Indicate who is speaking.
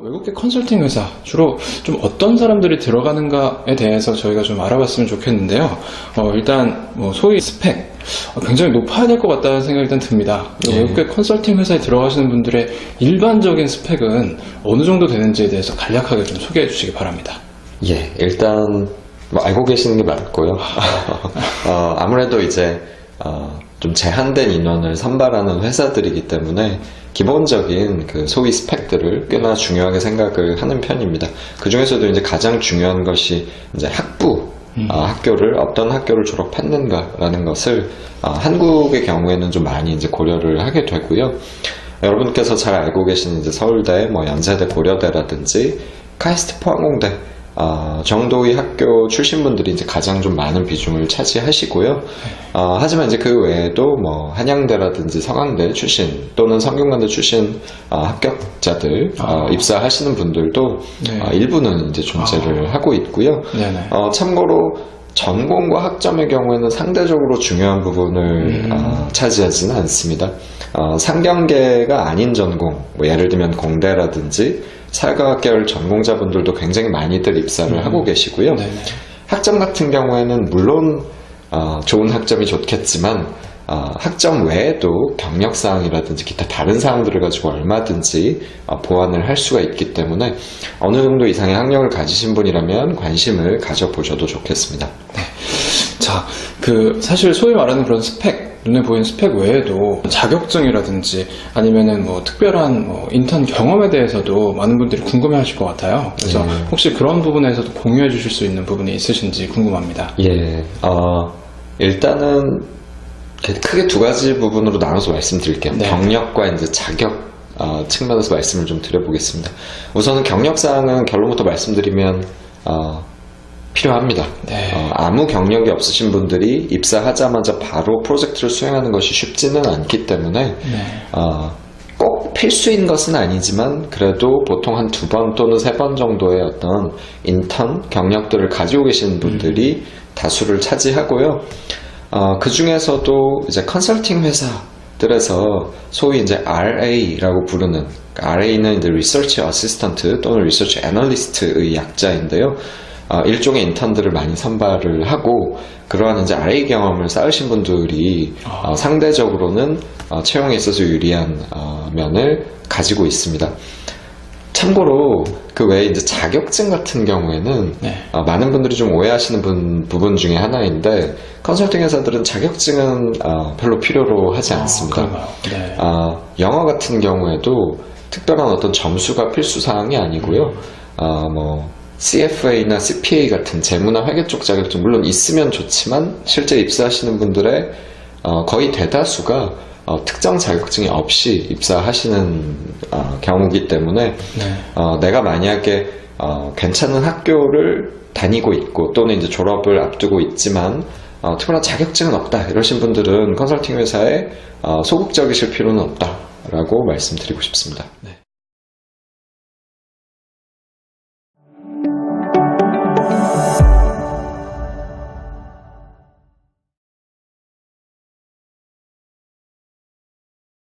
Speaker 1: 외국계 컨설팅 회사 주로 좀 어떤 사람들이 들어가는가에 대해서 저희가 좀 알아봤으면 좋겠는데요. 어, 일단 뭐 소위 스펙 어, 굉장히 높아야 될 것 같다는 생각이 일단 듭니다.
Speaker 2: 네.
Speaker 1: 외국계 컨설팅 회사에 들어가시는 분들의 일반적인 스펙은 어느 정도 되는지에 대해서 간략하게 좀 소개해 주시기 바랍니다.
Speaker 2: 예, 일단 뭐 알고 계시는 게 맞고요. 어, 아무래도 이제 어, 좀 제한된 인원을 선발하는 회사들이기 때문에 기본적인 그 소위 스펙들을 꽤나 중요하게 생각을 하는 편입니다. 그 중에서도 이제 가장 중요한 것이 이제 학부, 아, 학교를 어떤 학교를 졸업했는가라는 것을 아, 한국의 경우에는 좀 많이 이제 고려를 하게 되고요. 여러분께서 잘 알고 계신 이제 서울대, 뭐 연세대, 고려대라든지 카이스트 포항공대 아, 정도의 학교 출신 분들이 이제 가장 좀 많은 비중을 차지하시고요. 아, 하지만 이제 그 외에도 뭐 한양대라든지 성황대 출신 또는 성균관대 출신 아, 합격자들 아, 입사하시는 분들도
Speaker 1: 네.
Speaker 2: 아, 일부는 이제 존재를 하고 있고요. 어, 참고로 전공과 학점의 경우에는 상대적으로 중요한 부분을 어, 차지하지는 않습니다. 어, 상경계가 아닌 전공, 뭐 예를 들면 공대라든지 사회과학 계열 전공자분들도 굉장히 많이들 입사를 하고 계시고요.
Speaker 1: 네네.
Speaker 2: 학점 같은 경우에는 물론 어, 좋은 학점이 좋겠지만 어, 학점 외에도 경력 사항이라든지 기타 다른 사항들을 가지고 얼마든지 어, 보완을 할 수가 있기 때문에 어느 정도 이상의 학력을 가지신 분이라면 관심을 가져보셔도 좋겠습니다.
Speaker 1: 자, 그 사실 소위 말하는 그런 스펙 눈에 보이는 스펙 외에도 자격증이라든지 아니면은 뭐 특별한 뭐 인턴 경험에 대해서도 많은 분들이 궁금해 하실 것 같아요. 그래서
Speaker 2: 네.
Speaker 1: 혹시 그런 부분에서도 공유해 주실 수 있는 부분이 있으신지 궁금합니다.
Speaker 2: 예, 어, 일단은 크게 두 가지 부분으로 나눠서 말씀드릴게요.
Speaker 1: 네.
Speaker 2: 경력과 이제 자격 어, 측면에서 말씀을 좀 드려보겠습니다. 우선은 경력 사항은 결론부터 말씀드리면 어, 필요합니다.
Speaker 1: 네.
Speaker 2: 어, 아무 경력이 없으신 분들이 입사하자마자 바로 프로젝트를 수행하는 것이 쉽지는 않기 때문에
Speaker 1: 네.
Speaker 2: 어, 꼭 필수인 것은 아니지만 그래도 보통 한 두 번 또는 세 번 정도의 어떤 인턴 경력들을 가지고 계신 분들이 다수를 차지하고요. 어, 그 중에서도 이제 컨설팅 회사들에서 소위 이제 RA라고 부르는 RA는 이제 Research Assistant 또는 Research Analyst의 약자인데요. 어, 일종의 인턴들을 많이 선발을 하고 그러한 이제 RA 경험을 쌓으신 분들이 어, 상대적으로는 어, 채용에 있어서 유리한 어, 면을 가지고 있습니다. 참고로 그 외에 이제 자격증 같은 경우에는
Speaker 1: 네.
Speaker 2: 어, 많은 분들이 좀 오해하시는 분- 부분 중에 하나인데 컨설팅 회사들은 자격증은 어, 별로 필요로 하지 않습니다.
Speaker 1: 아? 네.
Speaker 2: 아, 영어 같은 경우에도 특별한 어떤 점수가 필수 사항이 아니고요. 아, 뭐 CFA나 CPA 같은 재무나 회계 쪽 자격증 물론 있으면 좋지만 실제 입사하시는 분들의 어, 거의 대다수가 어, 특정 자격증이 없이 입사하시는 어, 경우이기 때문에
Speaker 1: 네.
Speaker 2: 어, 내가 만약에 어, 괜찮은 학교를 다니고 있고 또는 이제 졸업을 앞두고 있지만 어, 특별한 자격증은 없다 이러신 분들은 컨설팅 회사에 어, 소극적이실 필요는 없다라고 말씀드리고 싶습니다.
Speaker 1: 네.